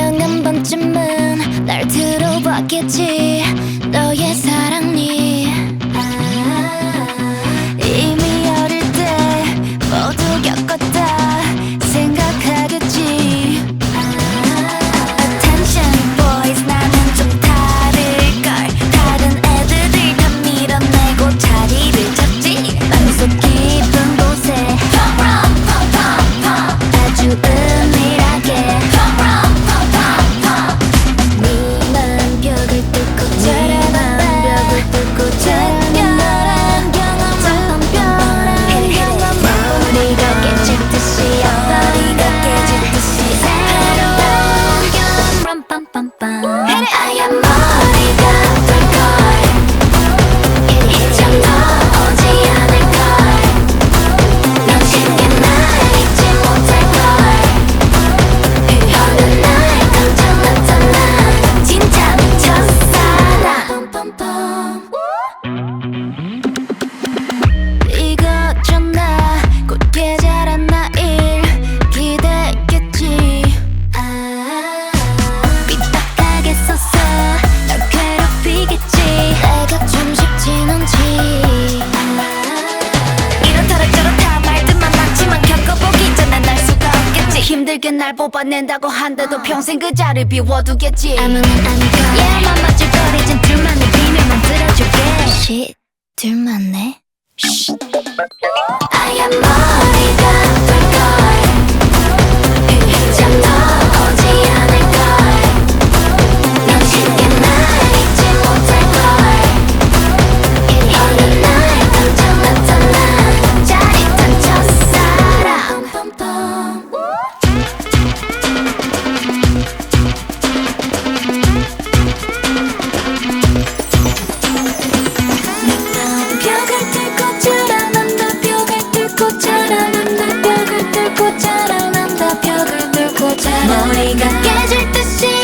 분명 한 번쯤은 날 들어봤겠지. I am 힘들게 날 뽑아낸다고 한데도 uh. 평생 그 자리 비워두겠지. 아무는 아니고 얘만 맞을 거리 진 둘만의 비밀만 들어줄게. Shit. 둘만 내 머리가 깨질 듯이